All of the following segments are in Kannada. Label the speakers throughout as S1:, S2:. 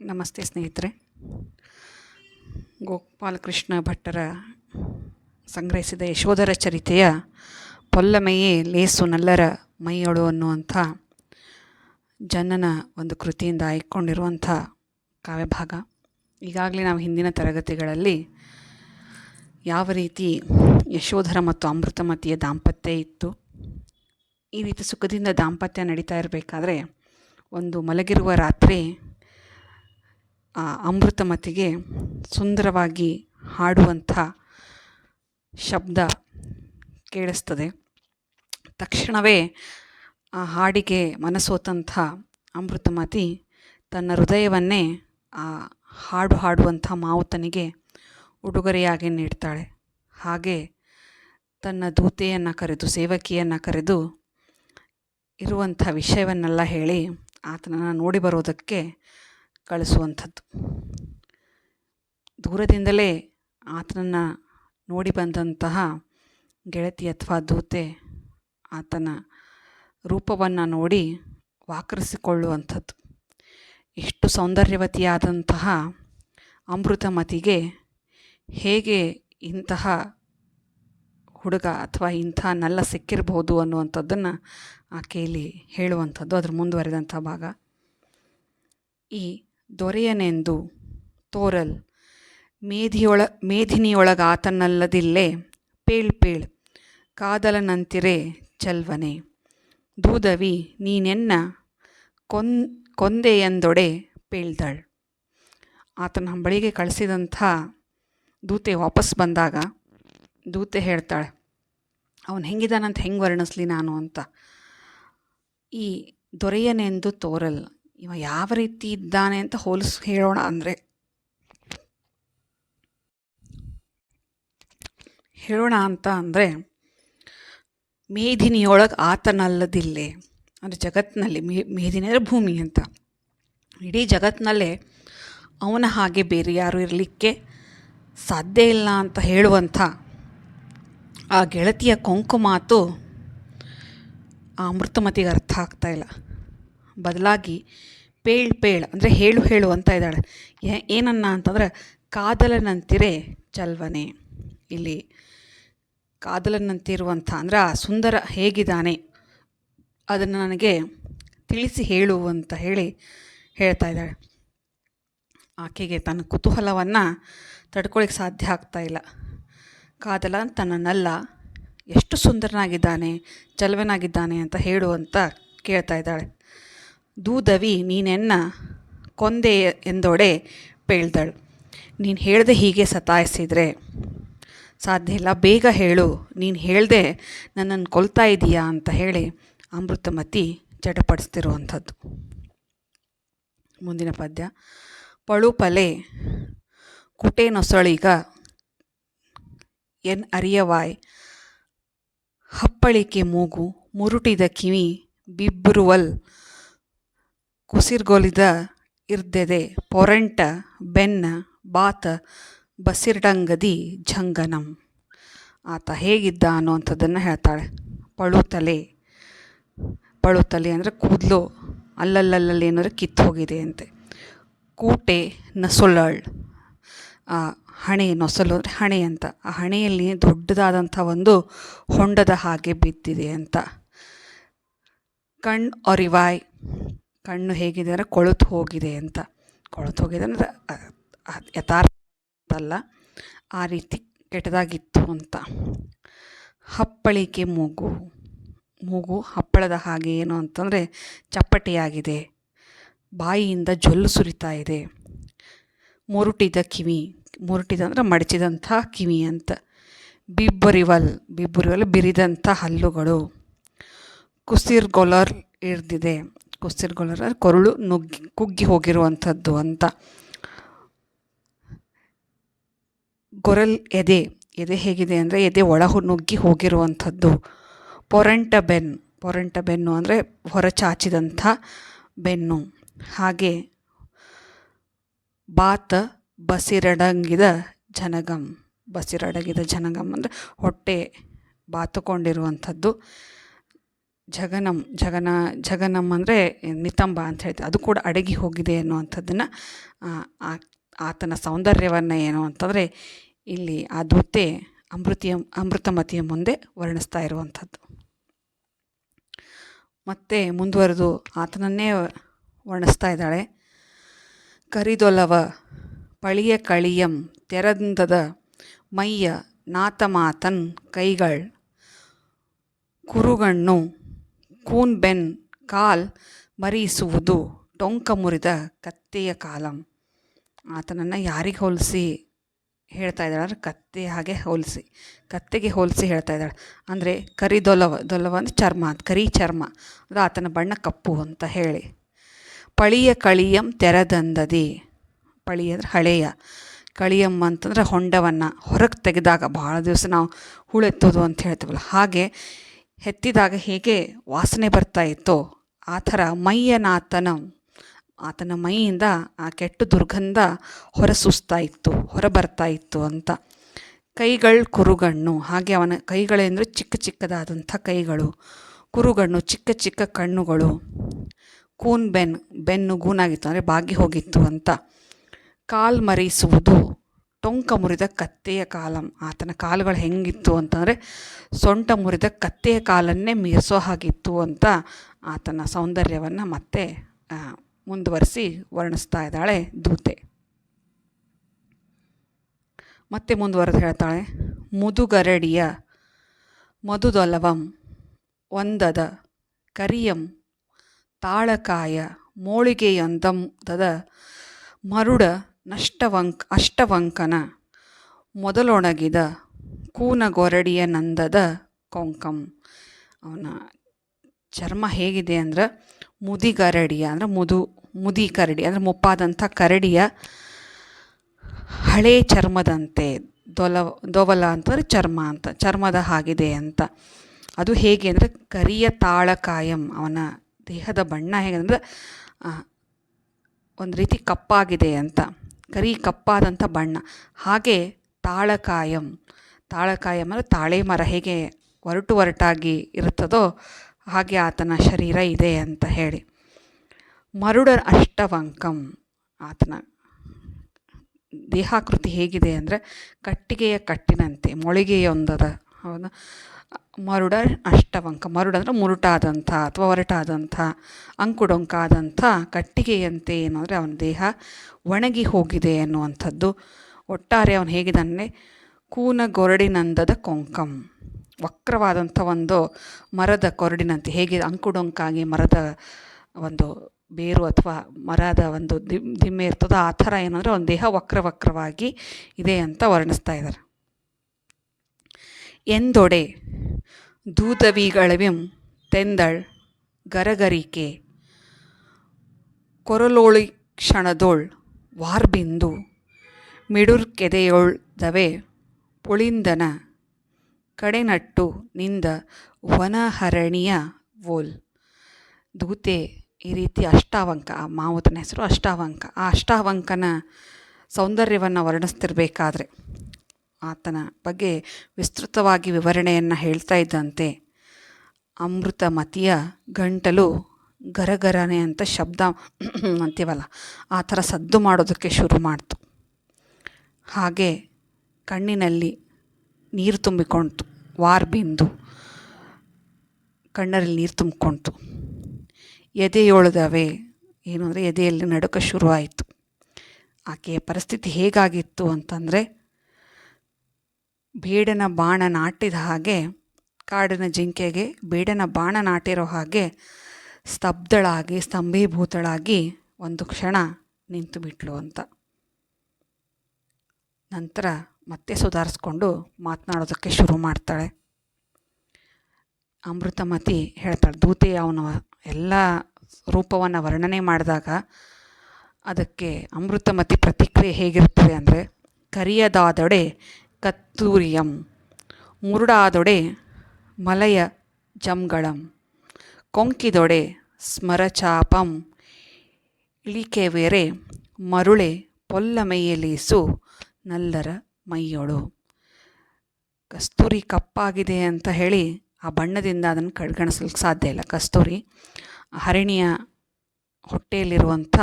S1: ನಮಸ್ತೆ ಸ್ನೇಹಿತರೆ. ಗೋಪಾಲಕೃಷ್ಣ ಭಟ್ಟರ ಸಂಗ್ರಹಿಸಿದ ಯಶೋಧರ ಚರಿತೆಯ ಪೊಲ್ಲಮೆಯೇ ಲೇಸು ನಲ್ಲರ ಮೈಯೊಳು ಅನ್ನುವಂಥ ಜನನ ಒಂದು ಕೃತಿಯಿಂದ ಆಯ್ಕೊಂಡಿರುವಂಥ ಕಾವ್ಯಭಾಗ. ಈಗಾಗಲೇ ನಾವು ಹಿಂದಿನ ತರಗತಿಗಳಲ್ಲಿ ಯಾವ ರೀತಿ ಯಶೋಧರ ಮತ್ತು ಅಮೃತಮತಿಯ ದಾಂಪತ್ಯ ಇತ್ತು, ಈ ರೀತಿ ಸುಖದಿಂದ ದಾಂಪತ್ಯ ನಡೀತಾ ಇರಬೇಕಾದ್ರೆ ಒಂದು ಮಲಗಿರುವ ರಾತ್ರಿ ಅಮೃತಮತಿಗೆ ಸುಂದರವಾಗಿ ಹಾಡುವಂಥ ಶಬ್ದ ಕೇಳಿಸ್ತದೆ. ತಕ್ಷಣವೇ ಆ ಹಾಡಿಗೆ ಮನಸೋತಂಥ ಅಮೃತಮತಿ ತನ್ನ ಹೃದಯವನ್ನೇ ಆ ಹಾಡು ಹಾಡುವಂಥ ಮಾವುತನಿಗೆ ಉಡುಗೊರೆಯಾಗಿ ನೀಡ್ತಾಳೆ. ಹಾಗೆ ತನ್ನ ದೂತೆಯನ್ನು ಕರೆದು, ಸೇವಕಿಯನ್ನು ಕರೆದು ಇರುವಂಥ ವಿಷಯವನ್ನೆಲ್ಲ ಹೇಳಿ ಆತನನ್ನು ನೋಡಿ ಬರೋದಕ್ಕೆ ಕಳಿಸುವಂಥದ್ದು. ದೂರದಿಂದಲೇ ಆತನನ್ನು ನೋಡಿ ಬಂದಂತಹ ಗೆಳತಿ ಅಥವಾ ದೂತೆ ಆತನ ರೂಪವನ್ನು ನೋಡಿ ವಾಕರಿಸಿಕೊಳ್ಳುವಂಥದ್ದು. ಎಷ್ಟು ಸೌಂದರ್ಯವತಿಯಾದಂತಹ ಅಮೃತಮತಿಗೆ ಹೇಗೆ ಇಂತಹ ಹುಡುಗ ಅಥವಾ ಇಂಥ ನಲ್ಲ ಸಿಕ್ಕಿರ್ಬೋದು ಅನ್ನುವಂಥದ್ದನ್ನು ಆಕೆಯಲ್ಲಿ ಹೇಳುವಂಥದ್ದು. ಅದ್ರ ಮುಂದುವರೆದಂಥ ಭಾಗ. ಈ ದೊರೆಯನೆಂದು ತೋರಲ್. ಮೇಧಿಯೊಳ ಮೇಧಿನಿಯೊಳಗಾತನಲ್ಲದಿಲ್ಲೇ ಪೇಳ್ ಪೇಳ್, ಕಾದಲನಂತಿರೆ ಚಲ್ವನೆ. ದೂದವಿ, ನೀನೆನ್ನ ಕೊನ್, ಕೊಂದೆಯೆಂದೊಡೆ ಪೇಳ್ದಳ್. ಆತನ ಹಂಬಳಿಗೆ ಕಳಿಸಿದಂಥ ದೂತೆ ವಾಪಸ್ ಬಂದಾಗ ದೂತೆ ಹೇಳ್ತಾಳೆ, ಅವನು ಹೆಂಗಿದಾನಂತ ಹೆಂಗೆ ವರ್ಣಿಸ್ಲಿ ನಾನು? ಅಂತ. ಈ ದೊರೆಯನೆಂದು ತೋರಲ್. ಇವ ಯಾವ ರೀತಿ ಇದ್ದಾನೆ ಅಂತ ಹೋಲಿಸ್ ಹೇಳೋಣ ಅಂದರೆ ಹೇಳೋಣ ಅಂತ ಅಂದರೆ ಮೇಧಿನಿಯೊಳಗೆ ಆತನಲ್ಲದಿಲ್ಲೇ, ಅಂದರೆ ಜಗತ್ತಿನಲ್ಲಿ ಮೇ ಮೇದಿನಿ ಅಂದರೆ ಭೂಮಿ ಅಂತ. ಇಡೀ ಜಗತ್ತಿನಲ್ಲೇ ಅವನ ಹಾಗೆ ಬೇರೆ ಯಾರು ಇರಲಿಕ್ಕೆ ಸಾಧ್ಯ ಇಲ್ಲ ಅಂತ ಹೇಳುವಂಥ ಆ ಗೆಳತಿಯ ಕೊಂಕು ಮಾತು ಆ ಅಮೃತಮತಿಗೆ ಅರ್ಥ ಆಗ್ತಾ ಇಲ್ಲ. ಬದಲಾಗಿ ಪೇಳ್ ಪೇಳ್ ಅಂದರೆ ಹೇಳು ಹೇಳು ಅಂತ ಇದ್ದಾಳೆ. ಏನನ್ನ ಅಂತಂದ್ರೆ ಕಾದಲನಂತಿರೆ ಚಲ್ವನೆ. ಇಲ್ಲಿ ಕಾದಲನಂತಿರುವಂಥ ಅಂದ್ರೆ ಆ ಸುಂದರ ಹೇಗಿದ್ದಾನೆ ಅದನ್ನು ನನಗೆ ತಿಳಿಸಿ ಹೇಳು ಅಂತ ಹೇಳಿ ಹೇಳ್ತಾ ಇದ್ದಾಳೆ. ಆಕೆಗೆ ತನ್ನ ಕುತೂಹಲವನ್ನು ತಡ್ಕೊಳ್ಳಿಕ್ಕೆ ಸಾಧ್ಯ ಆಗ್ತಾ ಇಲ್ಲ. ಕಾದಲ ತನ್ನನ್ನೆಲ್ಲ ಎಷ್ಟು ಸುಂದರನಾಗಿದ್ದಾನೆ, ಚಲ್ವನಾಗಿದ್ದಾನೆ ಅಂತ ಹೇಳು ಅಂತ ಕೇಳ್ತಾ ಇದ್ದಾಳೆ. ದೂದವಿ ನೀನೆನ್ನ ಕೊಂದೆ ಎಂದೊಡೆ ಪೇಳ್ದಳು. ನೀನು ಹೇಳ್ದೆ ಹೀಗೆ ಸತಾಯಿಸಿದರೆ. ಸಾಧ್ಯ ಇಲ್ಲ, ಬೇಗ ಹೇಳು. ನೀನು ಹೇಳ್ದೆ ನನ್ನನ್ನು ಕೊಲ್ತಾ ಇದೀಯಾ ಅಂತ ಹೇಳಿ ಅಮೃತಮತಿ ಚಟಪಡಿಸ್ತಿರುವಂಥದ್ದು ಮುಂದಿನ ಪದ್ಯ. ಪಳುಪಲೆ ಕುಟೆ ನೊಸಳಿಗ ಎನ್ ಅರಿಯವಾಯ್. ಹಪ್ಪಳಿಕೆ ಮೂಗು ಮುರುಟಿದ ಕಿವಿ ಬಿಬ್ಬುರುವಲ್ ಕುಸಿರ್ಗೊಲಿದ ಇರ್ದೆದೆ, ಪೊರೆಂಟ, ಬೆನ್ನ, ಬಾತ, ಬಸಿರ್ಡಂಗದಿ, ಝಂಗನಂ. ಆತ ಹೇಗಿದ್ದ ಅನ್ನುವಂಥದ್ದನ್ನು ಹೇಳ್ತಾಳೆ. ಪಳುತಲೆ. ಪಳುತಲೆ ಅಂದರೆ ಕೂದಲು. ಅಲ್ಲಲ್ಲಲ್ಲಿ ಏನಾದ್ರು ಕಿತ್ತು ಹೋಗಿದೆ ಅಂತೆ. ಕೂಟೆ ನಸುಳಳ್ ಆ ಹಣೆ, ನೊಸಲು ಅಂದರೆ ಹಣೆ ಅಂತ. ಆ ಹಣೆಯಲ್ಲಿ ದೊಡ್ಡದಾದಂಥ ಒಂದು ಹೊಂಡದ ಹಾಗೆ ಬಿದ್ದಿದೆ ಅಂತ. ಕಣ್ ಅರಿವಾಯ್. ಕಣ್ಣು ಹೇಗಿದೆ ಅಂದರೆ ಕೊಳೆತು ಹೋಗಿದೆ ಅಂತ. ಕೊಳೆತು ಹೋಗಿದೆ ಅಂದರೆ ಯಥಾರ್ಥ ಅಲ್ಲ ಆ ರೀತಿ ಕೆಟ್ಟದಾಗಿತ್ತು ಅಂತ. ಹಪ್ಪಳಿಕೆ ಮೂಗು. ಮೂಗು ಹಪ್ಪಳದ ಹಾಗೆ ಏನು ಅಂತಂದರೆ ಚಪ್ಪಟೆಯಾಗಿದೆ. ಬಾಯಿಯಿಂದ ಜೊಲ್ಲು ಸುರಿತಾ ಇದೆ. ಮುರುಟಿದ ಕಿವಿ. ಮುರುಟಿದ ಅಂದರೆ ಮಡಚಿದಂಥ ಕಿವಿ ಅಂತ. ಬಿಬ್ಬರಿವಲ್. ಬಿಬ್ಬರಿವಲ್ ಬಿರಿದಂಥ ಹಲ್ಲುಗಳು. ಕುಸಿರ್ಗೊಲರ್ ಇರ್ದಿದೆ ಅಂದರೆ ಕೊರಳು ನುಗ್ಗಿ, ಕುಗ್ಗಿ ಹೋಗಿರುವಂಥದ್ದು ಅಂತ. ಗೊರಲ್ ಎದೆ ಎದೆ ಹೇಗಿದೆ ಅಂದರೆ ಎದೆ ಒಳ ನುಗ್ಗಿ ಹೋಗಿರುವಂಥದ್ದು. ಪೊರಂಟ ಬೆನ್ನು ಪೊರಂಟ ಬೆನ್ನು ಅಂದರೆ ಹೊರಚಾಚಿದಂಥ ಬೆನ್ನು. ಹಾಗೆ ಬಾತ ಬಸಿರಡಂಗಿದ ಜನಗಂ, ಬಸಿರಡಗಿದ ಜನಗಂ ಅಂದರೆ ಹೊಟ್ಟೆ ಬಾತುಕೊಂಡಿರುವಂಥದ್ದು. ಜಗನಂ ಜಗನ ಜಗನಂ ಅಂದರೆ ನಿತಂಬ ಅಂತ ಹೇಳ್ತೀವಿ ಅದು ಕೂಡ ಅಡಗಿ ಹೋಗಿದೆ ಅನ್ನುವಂಥದ್ದನ್ನು ಆತನ ಸೌಂದರ್ಯವನ್ನು ಏನು ಅಂತಂದರೆ ಇಲ್ಲಿ ಆ ದೂತೆ ಅಮೃತಿಯ, ಅಮೃತಮತಿಯ ಮುಂದೆ ವರ್ಣಿಸ್ತಾ ಇರುವಂಥದ್ದು. ಮತ್ತೆ ಮುಂದುವರೆದು ಆತನನ್ನೇ ವರ್ಣಿಸ್ತಾ ಇದ್ದಾಳೆ. ಕರಿದೊಲವ, ಪಳಿಯ ಕಳಿಯಂ ತೆರಂದದ ಮೈಯ ನಾತಮಾತನ್ ಕೈಗಳ್, ಕುರುಗಣ್ಣು ಕೂನ್ಬೆನ್ ಕಾಲ್ ಮರೀಸುವುದು ಟೊಂಕ ಮುರಿದ ಕತ್ತೆಯ ಕಾಲಂ. ಆತನನ್ನು ಯಾರಿಗೆ ಹೋಲಿಸಿ ಹೇಳ್ತಾ ಇದ್ದಾಳೆ ಕತ್ತೆ ಹಾಗೆ ಹೋಲಿಸಿ, ಕತ್ತೆಗೆ ಹೋಲಿಸಿ ಹೇಳ್ತಾ ಇದ್ದಾಳೆ. ಅಂದರೆ ಕರಿ ದೊಲವ ದೊಲವ ಅಂದರೆ ಚರ್ಮ ಅಂತ ಕರಿ ಚರ್ಮ, ಅಂದರೆ ಆತನ ಬಣ್ಣ ಕಪ್ಪು ಅಂತ ಹೇಳಿ. ಪಳಿಯ ಕಳಿಯಂ ತೆರೆದಂದದಿ, ಪಳಿ ಅಂದರೆ ಹಳೆಯ, ಕಳಿಯಂ ಅಂತಂದರೆ ಹೊಂಡವನ್ನು ಹೊರಗೆ ತೆಗೆದಾಗ ಭಾಳ ದಿವಸ ನಾವು ಹೂಳೆತ್ತೋದು ಅಂತ ಹೇಳ್ತೀವಲ್ಲ. ಹಾಗೆ ಎತ್ತಿದಾಗ ಹೇಗೆ ವಾಸನೆ ಬರ್ತಾ ಇತ್ತೋ, ಆ ಥರ ಮೈಯನಾತನ, ಆತನ ಮೈಯಿಂದ ಆ ಕೆಟ್ಟ ದುರ್ಗಂಧ ಹೊರಸೂಸ್ತಾ ಇತ್ತು ಹೊರ ಬರ್ತಾ ಇತ್ತು ಅಂತ. ಕೈಗಳು ಕುರುಗಣ್ಣು, ಹಾಗೆ ಅವನ ಕೈಗಳೆಂದರೆ ಚಿಕ್ಕ ಚಿಕ್ಕದಾದಂಥ ಕೈಗಳು. ಕುರುಗಣ್ಣು, ಚಿಕ್ಕ ಚಿಕ್ಕ ಕಣ್ಣುಗಳು. ಕೂನ್ ಬೆನ್, ಬೆನ್ನು ಗೂನಾಗಿತ್ತು, ಅಂದರೆ ಬಾಗಿ ಹೋಗಿತ್ತು ಅಂತ. ಕಾಲು ಮರೀಸುವುದು ಟೊಂಕ ಮುರಿದ ಕತ್ತೆಯ ಕಾಲಂ, ಆತನ ಕಾಲುಗಳು ಹೆಂಗಿತ್ತು ಅಂತಂದರೆ, ಸೊಂಟ ಮುರಿದ ಕತ್ತೆಯ ಕಾಲನ್ನೇ ಮೀರಿಸೋ ಹಾಗಿತ್ತು ಅಂತ ಆತನ ಸೌಂದರ್ಯವನ್ನು ಮತ್ತೆ ಮುಂದುವರಿಸಿ ವರ್ಣಿಸ್ತಾ ಇದ್ದಾಳೆ ದೂತೆ. ಮತ್ತೆ ಮುಂದುವರೆದು ಹೇಳ್ತಾಳೆ, ಮುದುಗರಡಿಯ ಮಧುದೊಲವಂ ಒಂದದ ಕರಿಯಂ ತಾಳಕಾಯ ಮೋಳಿಗೆಯೊಂದದ ಮರುಡ ನಷ್ಟವಂಕ್, ಅಷ್ಟವಂಕನ ಮೊದಲೊಣಗಿದ ಕೂನಗೊರಡಿಯ ನಂದದ ಕೊಂಕಂ. ಅವನ ಚರ್ಮ ಹೇಗಿದೆ ಅಂದ್ರೆ ಮುದಿಗರಡಿಯ, ಅಂದರೆ ಮುದು ಮುದಿ ಕರಡಿ ಅಂದರೆ ಮುಪ್ಪಾದಂಥ ಕರಡಿಯ ಹಳೇ ಚರ್ಮದಂತೆ ದೊಲ, ದೊವಲ ಅಂತಂದರೆ ಚರ್ಮ ಅಂತ, ಚರ್ಮದ ಹಾಗಿದೆ ಅಂತ. ಅದು ಹೇಗೆ ಅಂದರೆ ಕರಿಯ ತಾಳ ಕಾಯಂ, ಅವನ ದೇಹದ ಬಣ್ಣ ಹೇಗೆ ಅಂದರೆ ಒಂದು ರೀತಿ ಕಪ್ಪಾಗಿದೆ ಅಂತ. ಕರಿ ಕಪ್ಪಾದಂಥ ಬಣ್ಣ. ಹಾಗೆ ತಾಳಕಾಯಂ. ತಾಳಕಾಯಂ ಅಂದರೆ ತಾಳೆ ಮರ ಹೇಗೆ ಒರಟು ಒರಟಾಗಿ ಇರುತ್ತದೋ ಹಾಗೆ ಆತನ ಶರೀರ ಇದೆ ಅಂತ ಹೇಳಿ. ಮರುಡ ಅಷ್ಟವಂಕಂ. ಆತನ ದೇಹಾಕೃತಿ ಹೇಗಿದೆ ಅಂದರೆ ಕಟ್ಟಿಗೆಯ ಕಟ್ಟಿನಂತೆ, ಮೊಳಿಗೆಯೊಂದದ. ಹೌದಾ. ಮರುಡ ಅಷ್ಟವಂಕ. ಮರುಡ ಅಂದರೆ ಮುರುಟಾದಂಥ ಅಥವಾ ಒರಟಾದಂಥ, ಅಂಕುಡೊಂಕಾದಂಥ, ಕಟ್ಟಿಗೆಯಂತೆ ಏನು ಅವನ ದೇಹ ಒಣಗಿ ಹೋಗಿದೆ ಅನ್ನುವಂಥದ್ದು. ಒಟ್ಟಾರೆ ಅವನು ಹೇಗಿದ್ದಾನೆ? ಕೂನ ಗೊರಡಿನಂದದ ಕೊಂಕಂ. ವಕ್ರವಾದಂಥ ಒಂದು ಮರದ ಕೊರಡಿನಂತೆ. ಹೇಗೆ ಅಂಕುಡೊಂಕಾಗಿ ಮರದ ಒಂದು ಬೇರು ಅಥವಾ ಮರದ ಒಂದು ದಿಮ್ ದಿಮ್ಮೆ ಇರ್ತದೋ ಆ ಥರ ಏನಂದರೆ ಒಂದು ದೇಹ ವಕ್ರ ವಕ್ರವಾಗಿ ಇದೆ ಅಂತ ವರ್ಣಿಸ್ತಾ ಇದ್ದಾರೆ. ಎಂದೊಡೆ ದೂದವಿಗಳವಿಂ ತೆಂದಳ್ ಗರಗರಿಕೆ. ಕೊರಲೋಳಿ ಕ್ಷಣದೊಳ್ ವಾರ್ಬಿಂದು ಮಿಡುರ್ಕೆದೆಯೊಳ್ದವೆ ಪುಳಿಂದನ ಕಡೆನಟ್ಟು ನಿಂದ ವನಹರಣಿಯ ವೋಲ್. ದೂತೆ ಈ ರೀತಿ ಅಷ್ಟಾವಂಕ, ಆ ಮಾವುತನ ಹೆಸರು ಅಷ್ಟಾವಂಕ. ಆ ಅಷ್ಟಾವಂಕನ ಸೌಂದರ್ಯವನ್ನು ವರ್ಣಿಸ್ತಿರ್ಬೇಕಾದ್ರೆ ಆತನ ಬಗ್ಗೆ ವಿಸ್ತೃತವಾಗಿ ವಿವರಣೆಯನ್ನು ಹೇಳ್ತಾ ಇದ್ದಂತೆ ಅಮೃತಮತಿಯ ಗಂಟಲು ಗರಗರನೆ ಅಂತ ಶಬ್ದ ಅಂತೀವಲ್ಲ, ಆ ಥರ ಸದ್ದು ಮಾಡೋದಕ್ಕೆ ಶುರು ಮಾಡ್ತು. ಹಾಗೆ ಕಣ್ಣಿನಲ್ಲಿ ನೀರು ತುಂಬಿಕೊಳ್ತು ವಾರ್ ಬಿಂದು. ಕಣ್ಣಲ್ಲಿ ನೀರು ತುಂಬಿಕೊಳ್ತು ಎದೆಯೊಳ್ದವೆ, ಏನು ಅಂದರೆ ಎದೆಯಲ್ಲಿ ನಡುಕ ಶುರುವಾಯಿತು. ಆಕೆಯ ಪರಿಸ್ಥಿತಿ ಹೇಗಾಗಿತ್ತು ಅಂತಂದರೆ ಬೇಡನ ಬಾಣ ನಾಟಿದ ಹಾಗೆ, ಕಾಡಿನ ಜಿಂಕೆಗೆ ಬೇಡನ ಬಾಣ ನಾಟಿರೋ ಹಾಗೆ ಸ್ತಬ್ಧಳಾಗಿ, ಸ್ತಂಭೀಭೂತಳಾಗಿ ಒಂದು ಕ್ಷಣ ನಿಂತು ಬಿಟ್ಲು ಅಂತ. ನಂತರ ಮತ್ತೆ ಸುಧಾರಿಸ್ಕೊಂಡು ಮಾತನಾಡೋದಕ್ಕೆ ಶುರು ಮಾಡ್ತಾಳೆ. ಅಮೃತಮತಿ ಹೇಳ್ತಾಳೆ, ದೂತೆ, ಅವನ ಎಲ್ಲ ರೂಪವನ್ನು ವರ್ಣನೆ ಮಾಡಿದಾಗ ಅದಕ್ಕೆ ಅಮೃತಮತಿ ಪ್ರತಿಕ್ರಿಯೆ ಹೇಗಿರ್ತದೆ ಅಂದರೆ, ಕರಿಯದಾದೊಡೆ ಕತ್ತೂರಿಯಂ. ಮುರುಡಾದೊಡೆ ಮಲಯ ಜಂಗಳಂ. ಕೊಂಕಿದೊಡೆ ಸ್ಮರಚಾಪಂ. ಇಳಿಕೆವೇರೆ ಮರುಳೆ ಪೊಲ್ಲಮೆಯಲೀಸು ನಲ್ಲರ ಮೈಯೊಳು. ಕಸ್ತೂರಿ ಕಪ್ಪಾಗಿದೆ ಅಂತ ಹೇಳಿ ಆ ಬಣ್ಣದಿಂದ ಅದನ್ನು ಕಡೆಗಣಿಸ್ಲಿಕ್ಕೆ ಸಾಧ್ಯ ಇಲ್ಲ. ಕಸ್ತೂರಿ ಹರಿಣಿಯ ಹೊಟ್ಟೆಯಲ್ಲಿರುವಂಥ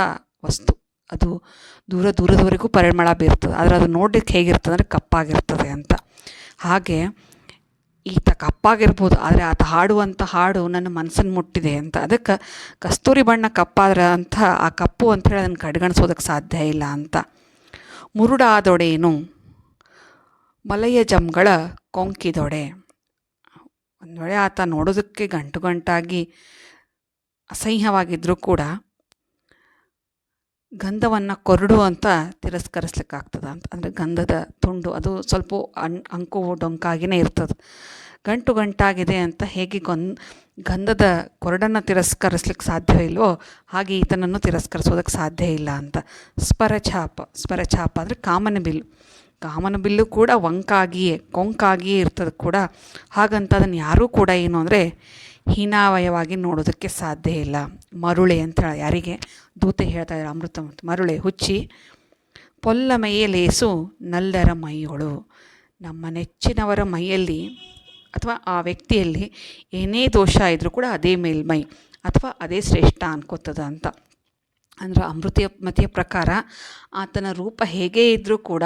S1: ವಸ್ತು. ಅದು ದೂರ ದೂರದವರೆಗೂ ಪರಿಮಳ ಬೀರ್ತದೆ ಆದರೆ ಅದು ನೋಡಲಿಕ್ಕೆ ಹೇಗಿರ್ತದೆ ಅಂದರೆ ಕಪ್ಪಾಗಿರ್ತದೆ ಅಂತ. ಹಾಗೆ ಈತ ಕಪ್ಪಾಗಿರ್ಬೋದು, ಆದರೆ ಆತ ಹಾಡುವಂಥ ಹಾಡು ನನ್ನ ಮನಸ್ಸನ್ನು ಮುಟ್ಟಿದೆ ಅಂತ. ಅದಕ್ಕೆ ಕಸ್ತೂರಿ ಬಣ್ಣ ಕಪ್ಪಾದ್ರೆ ಅಂತ, ಆ ಕಪ್ಪು ಅಂಥೇಳಿ ಅದನ್ನು ಕಡೆಗಣಿಸೋದಕ್ಕೆ ಸಾಧ್ಯ ಇಲ್ಲ ಅಂತ. ಮುರುಡಾದೊಡೆಯೇನು ಮಲಯ ಜಮ್ಗಳ ಕೊಂಕಿದೊಡೆ. ಒಂದು ವೇಳೆ ಆತ ನೋಡೋದಕ್ಕೆ ಗಂಟು ಗಂಟಾಗಿ ಅಸಹ್ಯವಾಗಿದ್ದರೂ ಕೂಡ ಗಂಧವನ್ನು ಕೊರಡು ಅಂತ ತಿರಸ್ಕರಿಸ್ಲಿಕ್ಕಾಗ್ತದೆ ಅಂತ. ಅಂದರೆ ಗಂಧದ ತುಂಡು, ಅದು ಸ್ವಲ್ಪ ಅಣ್, ಅಂಕು ಡೊಂಕಾಗಿಯೇ ಇರ್ತದೆ. ಗಂಟು ಗಂಟಾಗಿದೆ ಅಂತ ಹೇಗೆ ಗಂಧದ ಕೊರಡನ್ನು ತಿರಸ್ಕರಿಸ್ಲಿಕ್ಕೆ ಸಾಧ್ಯವಿಲ್ವೋ ಹಾಗೆ ಈತನನ್ನು ತಿರಸ್ಕರಿಸೋದಕ್ಕೆ ಸಾಧ್ಯ ಇಲ್ಲ ಅಂತ. ಸ್ಪರಛಾಪ ಸ್ಪರಛಾಪ ಅಂದರೆ ಕಾಮನ ಬಿಲ್ಲು. ಕಾಮನ ಬಿಲ್ಲು ಕೂಡ ವಂಕಾಗಿಯೇ, ಕೊಂಕಾಗಿಯೇ ಇರ್ತದೆ ಕೂಡ. ಹಾಗಂತ ಅದನ್ನು ಯಾರೂ ಕೂಡ ಏನು ಅಂದರೆ ಹೀನಾವಯವಾಗಿ ನೋಡೋದಕ್ಕೆ ಸಾಧ್ಯ ಇಲ್ಲ. ಮರುಳೆ ಅಂತ ಯಾರಿಗೆ? ದೂತೆ ಹೇಳ್ತಾ ಇದ್ದಾರೆ ಅಮೃತ ಮರುಳೆ ಹುಚ್ಚಿ ಪೊಲ್ಲ ಮೈಯ ಲೇಸು ನಲ್ಲರ ಮೈಯೊಳು. ನಮ್ಮ ನೆಚ್ಚಿನವರ ಮೈಯಲ್ಲಿ ಅಥವಾ ಆ ವ್ಯಕ್ತಿಯಲ್ಲಿ ಏನೇ ದೋಷ ಇದ್ದರೂ ಕೂಡ ಅದೇ ಮೇಲ್ಮೈ ಅಥವಾ ಅದೇ ಶ್ರೇಷ್ಠ ಅನ್ಕೋತದ ಅಂತ. ಅಂದ್ರೆ ಅಮೃತ ಮತಿಯ ಪ್ರಕಾರ ಆತನ ರೂಪ ಹೇಗೇ ಇದ್ದರೂ ಕೂಡ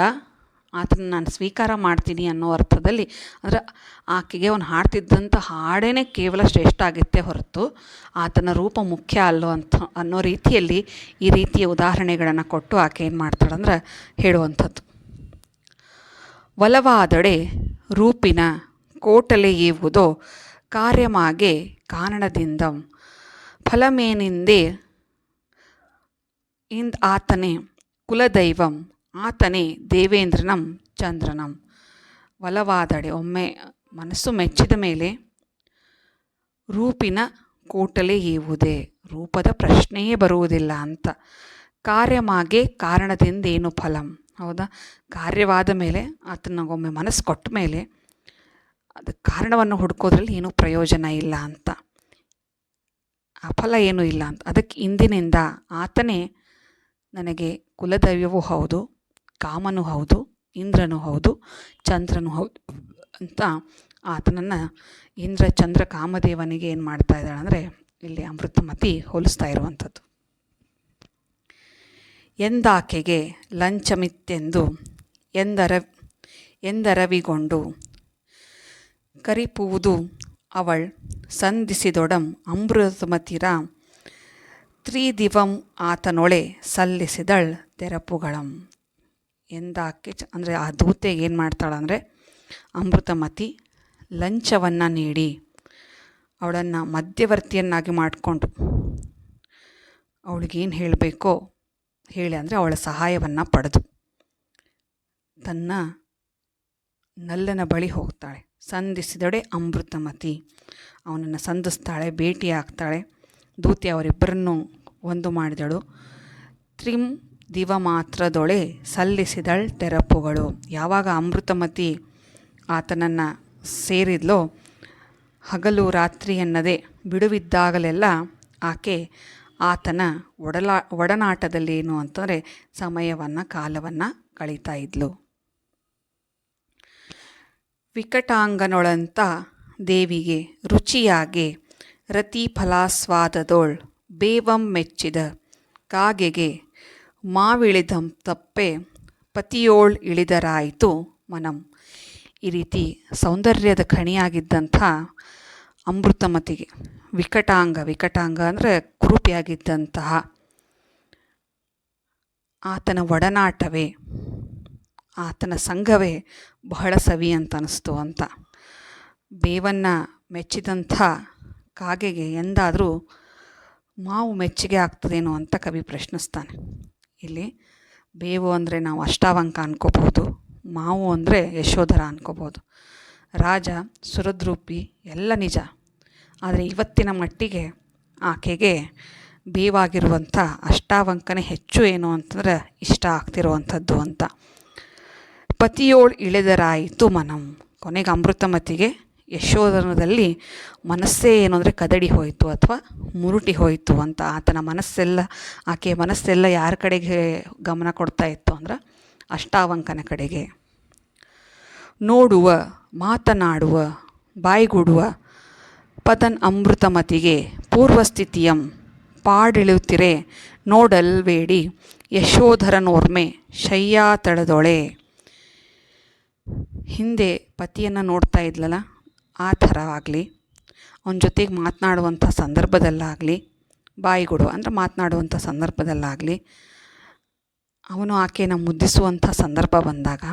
S1: ಆತನ ನಾನು ಸ್ವೀಕಾರ ಮಾಡ್ತೀನಿ ಅನ್ನೋ ಅರ್ಥದಲ್ಲಿ ಅಂದರೆ ಆಕೆಗೆ ಅವನು ಹಾಡ್ತಿದ್ದಂಥ ಹಾಡೇ ಕೇವಲ ಶ್ರೇಷ್ಠ ಆಗುತ್ತೆ ಹೊರತು ಆತನ ರೂಪ ಮುಖ್ಯ ಅಲ್ಲೋ ಅಂತ ಅನ್ನೋ ರೀತಿಯಲ್ಲಿ ಈ ರೀತಿಯ ಉದಾಹರಣೆಗಳನ್ನು ಕೊಟ್ಟು ಆಕೆ ಏನು ಮಾಡ್ತಾಳಂದ್ರೆ ಹೇಳುವಂಥದ್ದು. ಒಲವಾದಡೆ ರೂಪಿನ ಕೋಟಲೆ ಏವುದೋ ಕಾರ್ಯಮಾಗೆ ಕಾರಣದಿಂದ ಫಲಮೇನಿಂದೇ ಇಂದ ಆತನೇ ಕುಲದೈವಂ ಆತನೇ ದೇವೇಂದ್ರನಂ ಚಂದ್ರನಂ. ಒಲವಾದಡೆ ಒಮ್ಮೆ ಮನಸ್ಸು ಮೆಚ್ಚಿದ ಮೇಲೆ ರೂಪಿನ ಕೂಟಲೇ ಏವುದೇ? ರೂಪದ ಪ್ರಶ್ನೆಯೇ ಬರುವುದಿಲ್ಲ ಅಂತ. ಕಾರ್ಯಮಾಗೆ ಕಾರಣದಿಂದ ಏನು ಫಲಂ? ಹೌದಾ? ಕಾರ್ಯವಾದ ಮೇಲೆ ಆತನಿಗೊಮ್ಮೆ ಮನಸ್ಸು ಕೊಟ್ಟ ಮೇಲೆ ಅದು ಕಾರಣವನ್ನು ಹುಡುಕೋದ್ರಲ್ಲಿ ಏನೂ ಪ್ರಯೋಜನ ಇಲ್ಲ ಅಂತ. ಆ ಫಲ ಏನೂ ಇಲ್ಲ ಅಂತ. ಅದಕ್ಕೆ ಇಂದಿನಿಂದ ಆತನೇ ನನಗೆ ಕುಲದೈವ್ಯವೂ ಹೌದು. ಕಾಮನೂ ಹೌದು, ಇಂದ್ರನೂ ಹೌದು, ಚಂದ್ರನೂ ಹೌದು ಅಂತ ಆತನನ್ನು ಇಂದ್ರ ಚಂದ್ರ ಕಾಮದೇವನಿಗೆ ಏನು ಮಾಡ್ತಾ ಇದ್ದಾಳೆ ಅಂದರೆ ಇಲ್ಲಿ ಅಮೃತಮತಿ ಹೋಲಿಸ್ತಾ ಇರುವಂಥದ್ದು. ಎಂದಾಕೆಗೆ ಲಂಚಮಿತ್ತೆಂದು ಎಂದರ, ಎಂದರವಿಗೊಂಡು ಕರಿಪುವುದು ಅವಳ್ ಸಂಧಿಸಿದೊಡಂ ಅಮೃತಮತಿರ ತ್ರಿದಿವಂ ಆತನೊಳೆ ಸಲ್ಲಿಸಿದಳ್ ತೆರಪುಗಳಂ. ಎಂದಾಕೆ ಚ ಅಂದರೆ ಆ ದೂತೆಗೆ ಏನು ಮಾಡ್ತಾಳಂದರೆ ಅಮೃತಮತಿ, ಲಂಚವನ್ನು ನೀಡಿ, ಅವಳನ್ನು ಮಧ್ಯವರ್ತಿಯನ್ನಾಗಿ ಮಾಡಿಕೊಂಡು, ಅವಳಿಗೇನು ಹೇಳಬೇಕೋ, ಹೇಳಿ ಅಂದರೆ ಅವಳ ಸಹಾಯವನ್ನು ಪಡೆದು, ತನ್ನ ನಲ್ಲನ ಬಳಿ ಹೋಗ್ತಾಳೆ. ಸಂಧಿಸಿದಡೆ ಅಮೃತಮತಿ, ಅವನನ್ನು ಸಂಧಿಸ್ತಾಳೆ ಭೇಟಿ ಆಗ್ತಾಳೆ ದೂತಿ ಅವರಿಬ್ಬರನ್ನು ಒಂದು ಮಾಡಿದಳು. ತ್ರಿಂ ದಿವ ಮಾತ್ರದೊಳೆ ಸಲ್ಲಿಸಿದಳ್ ತೆರಪುಗಳು. ಯಾವಾಗ ಅಮೃತಮತಿ ಆತನನ್ನು ಸೇರಿದ್ಲೋ ಹಗಲು ರಾತ್ರಿ ಎನ್ನದೆ ಬಿಡುವಿದ್ದಾಗಲೆಲ್ಲ ಆಕೆ ಆತನ ಒಡಲಾ, ಒಡನಾಟದಲ್ಲಿ ಏನು ಅಂತಂದರೆ ಸಮಯವನ್ನು, ಕಾಲವನ್ನು ಕಳೀತಾ ಇದ್ಲು. ವಿಕಟಾಂಗನೊಳಂತ ದೇವಿಗೆ ರುಚಿಯಾಗಿ ರತಿ ಫಲಾಸ್ವಾದದೋಳ್ ಬೇವಂ ಮೆಚ್ಚಿದ ಕಾಗೆಗೆ ಮಾವಿಳಿದಂ ತಪ್ಪೆ ಪತಿಯೋಳ್ ಇಳಿದರಾಯಿತು ಮನಂ. ಈ ರೀತಿ ಸೌಂದರ್ಯದ ಖಣಿಯಾಗಿದ್ದಂಥ ಅಮೃತಮತಿಗೆ, ವಿಕಟಾಂಗ ವಿಕಟಾಂಗ ಅಂದರೆ ಕುರುಪಿಯಾಗಿದ್ದಂತಹ ಆತನ ಒಡನಾಟವೇ, ಆತನ ಸಂಘವೇ ಬಹಳ ಸವಿ ಅಂತ ಅನ್ನಿಸ್ತು ಅಂತ. ಬೇವನ್ನು ಮೆಚ್ಚಿದಂಥ ಕಾಗೆಗೆ ಎಂದಾದರೂ ಮಾವು ಮೆಚ್ಚುಗೆ ಆಗ್ತದೇನೋ ಅಂತ ಕವಿ ಪ್ರಶ್ನಿಸ್ತಾನೆ. ಇಲ್ಲಿ ಬೇವು ಅಂದರೆ ನಾವು ಅಷ್ಟಾವಂಕ ಅನ್ಕೋಬಹುದು, ಮಾವು ಅಂದರೆ ಯಶೋಧರ ಅನ್ಕೋಬಹುದು. ರಾಜ, ಸುರದ್ರೂಪಿ ಎಲ್ಲ ನಿಜ. ಆದರೆ ಇವತ್ತಿನ ಮಟ್ಟಿಗೆ ಆಕೆಗೆ ಬೇವಾಗಿರುವಂಥ ಅಷ್ಟಾವಂಕನೇ ಹೆಚ್ಚು ಏನು ಅಂತಂದ್ರೆ ಇಷ್ಟ ಆಗ್ತಿರುವಂಥದ್ದು ಅಂತ. ಪತಿಯೋಳ್ ಇಳೆದರಾಯಿತು ಮನಂ. ಕೊನೆಗೆ ಅಮೃತಮತಿಗೆ ಯಶೋಧನದಲ್ಲಿ ಮನಸ್ಸೇ ಏನು ಅಂದರೆ ಕದಡಿ ಹೋಯಿತು ಅಥವಾ ಮುರುಟಿ ಹೋಯಿತು ಅಂತ ಆತನ ಮನಸ್ಸೆಲ್ಲ, ಆಕೆಯ ಮನಸ್ಸೆಲ್ಲ ಯಾರ ಕಡೆಗೆ ಗಮನ ಕೊಡ್ತಾ ಇತ್ತು ಅಂದ್ರೆ ಅಷ್ಟಾವಂಕನ ಕಡೆಗೆ. ನೋಡುವ, ಮಾತನಾಡುವ, ಬಾಯಿಗೂಡುವ ಪತನ್ ಅಮೃತಮತಿಗೆ ಪೂರ್ವಸ್ಥಿತಿಯಂ ಪಾಡಿಳುತ್ತಿರೆ ನೋಡಲ್ಬೇಡಿ ಯಶೋಧರನೋರ್ಮೆ ಶಯ್ಯಾತಳದೊಳೆ. ಹಿಂದೆ ಪತಿಯನ್ನು ನೋಡ್ತಾ ಇದ್ಲಲ್ಲ? ಆ ಥರ ಆಗಲಿ, ಅವನ ಜೊತೆಗೆ ಮಾತನಾಡುವಂಥ ಸಂದರ್ಭದಲ್ಲಾಗಲಿ, ಬಾಯಿಗುಡು, ಅಂದರೆ ಮಾತನಾಡುವಂಥ ಸಂದರ್ಭದಲ್ಲಾಗಲಿ, ಅವನು ಆಕೆಯನ್ನು ಮುದ್ದಿಸುವಂಥ ಸಂದರ್ಭ ಬಂದಾಗ,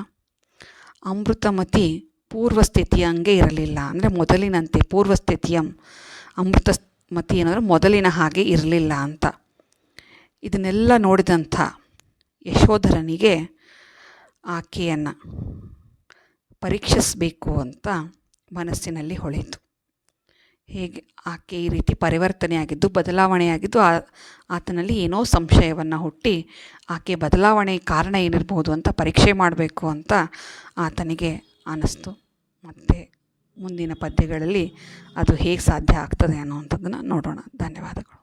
S1: ಅಮೃತಮತಿ ಪೂರ್ವಸ್ಥಿತಿಯ ಹಂಗೆ ಇರಲಿಲ್ಲ. ಅಂದರೆ ಮೊದಲಿನಂತೆ ಪೂರ್ವಸ್ಥಿತಿಯಂ ಅಮೃತ ಮತಿ ಏನಂದರೆ ಮೊದಲಿನ ಹಾಗೆ ಇರಲಿಲ್ಲ ಅಂತ. ಇದನ್ನೆಲ್ಲ ನೋಡಿದಂಥ ಯಶೋಧರನಿಗೆ ಆಕೆಯನ್ನು ಪರೀಕ್ಷಿಸಬೇಕು ಅಂತ ಮನಸ್ಸಿನಲ್ಲಿ ಹೊಳೆಯಿತು. ಹೇಗೆ ಆಕೆ ಈ ರೀತಿ ಪರಿವರ್ತನೆಯಾಗಿದ್ದು, ಬದಲಾವಣೆಯಾಗಿದ್ದು, ಆ, ಆತನಲ್ಲಿ ಏನೋ ಸಂಶಯವನ್ನು ಹುಟ್ಟಿ ಆಕೆ ಬದಲಾವಣೆ ಕಾರಣ ಏನಿರ್ಬೋದು ಅಂತ ಪರೀಕ್ಷೆ ಮಾಡಬೇಕು ಅಂತ ಆತನಿಗೆ ಅನ್ನಿಸ್ತು ಮತ್ತು ಮುಂದಿನ ಪದ್ಯಗಳಲ್ಲಿ ಅದು ಹೇಗೆ ಸಾಧ್ಯ ಆಗ್ತದೆ ಅನ್ನುವಂಥದ್ದನ್ನು ನೋಡೋಣ. ಧನ್ಯವಾದಗಳು.